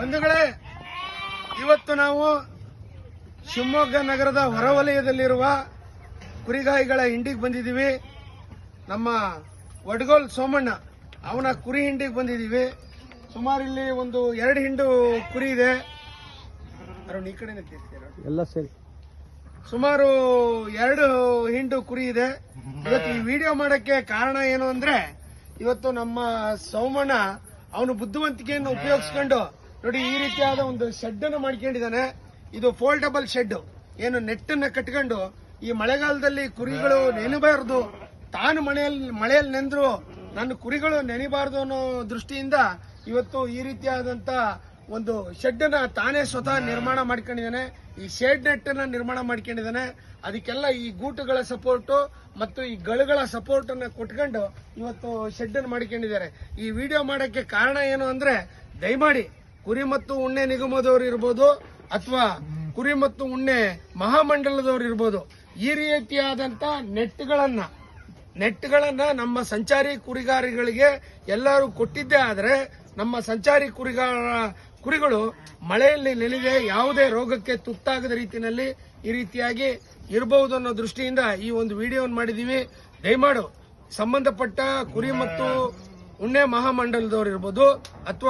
ಬಂಧುಗಳೇ ಇವತ್ತು ನಾವು ಶಿವಮೊಗ್ಗ ನಗರದ ಹೊರವಲಯದಲ್ಲಿರುವ ಕುರಿಗಾಯಿಗಳ ಹಿಂಡಿಗೆ ಬಂದಿದ್ದೀವಿ. ನಮ್ಮ ವಡ್ಗೋಲ್ ಸೋಮಣ್ಣ ಅವನ ಕುರಿ ಹಿಂಡಿಗೆ ಬಂದಿದ್ದೀವಿ. ಸುಮಾರು ಇಲ್ಲಿ ಒಂದು ಎರಡು ಹಿಂಡು ಕುರಿ ಇದೆ. ಅರುಣ್ ಈ ಕಡೆ ಎಲ್ಲ ಸರಿ. ಸುಮಾರು ಎರಡು ಹಿಂಡು ಕುರಿ ಇದೆ. ಇವತ್ತು ಈ ವಿಡಿಯೋ ಮಾಡೋಕ್ಕೆ ಕಾರಣ ಏನು ಅಂದ್ರೆ ಇವತ್ತು ನಮ್ಮ ಸೋಮಣ್ಣ ಅವನು ಬುದ್ಧಿವಂತಿಕೆಯನ್ನು ಉಪಯೋಗಿಸ್ಕೊಂಡು ನೋಡಿ ಈ ರೀತಿಯಾದ ಒಂದು ಶೆಡ್ ಅನ್ನು ಮಾಡ್ಕೊಂಡಿದ್ದಾನೆ. ಇದು ಫೋಲ್ಡಬಲ್ ಶೆಡ್ ಏನು ನೆಟ್ಟನ್ನ ಕಟ್ಕೊಂಡು ಈ ಮಳೆಗಾಲದಲ್ಲಿ ಕುರಿಗಳು ನೆನಬಾರದು. ತಾನು ಮಳೆಯಲ್ಲಿ ಮಳೆಯಲ್ಲಿ ನೆಂದ್ರು ನನ್ನ ಕುರಿಗಳು ನೆನಿಬಾರದು ಅನ್ನೋ ದೃಷ್ಟಿಯಿಂದ ಇವತ್ತು ಈ ರೀತಿಯಾದಂತ ಒಂದು ಶೆಡ್ ಅನ್ನ ತಾನೇ ಸ್ವತಃ ನಿರ್ಮಾಣ ಮಾಡ್ಕೊಂಡಿದ್ದಾನೆ. ಈ ಶೇಡ್ ನೆಟ್ ಅನ್ನ ನಿರ್ಮಾಣ ಮಾಡ್ಕೊಂಡಿದ್ದಾನೆ. ಅದಕ್ಕೆಲ್ಲ ಈ ಗೂಟುಗಳ ಸಪೋರ್ಟ್ ಮತ್ತು ಈ ಗಳುಗಳ ಸಪೋರ್ಟ್ ಅನ್ನ ಕೊಟ್ಕೊಂಡು ಇವತ್ತು ಶೆಡ್ ಅನ್ನು ಮಾಡ್ಕೊಂಡಿದ್ದಾರೆ. ಈ ವಿಡಿಯೋ ಮಾಡಕ್ಕೆ ಕಾರಣ ಏನು ಅಂದ್ರೆ ದಯಮಾಡಿ ಕುರಿ ಮತ್ತು ಉಣ್ಣೆ ನಿಗಮದವರು ಇರ್ಬೋದು ಅಥವಾ ಕುರಿ ಮತ್ತು ಉಣ್ಣೆ ಮಹಾಮಂಡಲದವರು ಇರ್ಬೋದು. ಈ ರೀತಿಯಾದಂತ ನೆಟ್ಗಳನ್ನ ನೆಟ್ಗಳನ್ನ ನಮ್ಮ ಸಂಚಾರಿ ಕುರಿಗಾರಿಗಳಿಗೆ ಎಲ್ಲರೂ ಕೊಟ್ಟಿದ್ದೇ ಆದ್ರೆ ನಮ್ಮ ಸಂಚಾರಿ ಕುರಿಗಾರ ಕುರಿಗಳು ಮಳೆಯಲ್ಲಿ ನೆನೆದೆ ಯಾವುದೇ ರೋಗಕ್ಕೆ ತುತ್ತಾಗದ ರೀತಿಯಲ್ಲಿ ಈ ರೀತಿಯಾಗಿ ಇರಬಹುದು ಅನ್ನೋ ದೃಷ್ಟಿಯಿಂದ ಈ ಒಂದು ವಿಡಿಯೋವನ್ನು ಮಾಡಿದೀವಿ. ದಯಮಾಡು ಸಂಬಂಧಪಟ್ಟ ಕುರಿ ಮತ್ತು ಉಣ್ಣೆ ಮಹಾಮಂಡಲದವರು ಇರ್ಬೋದು ಅಥವಾ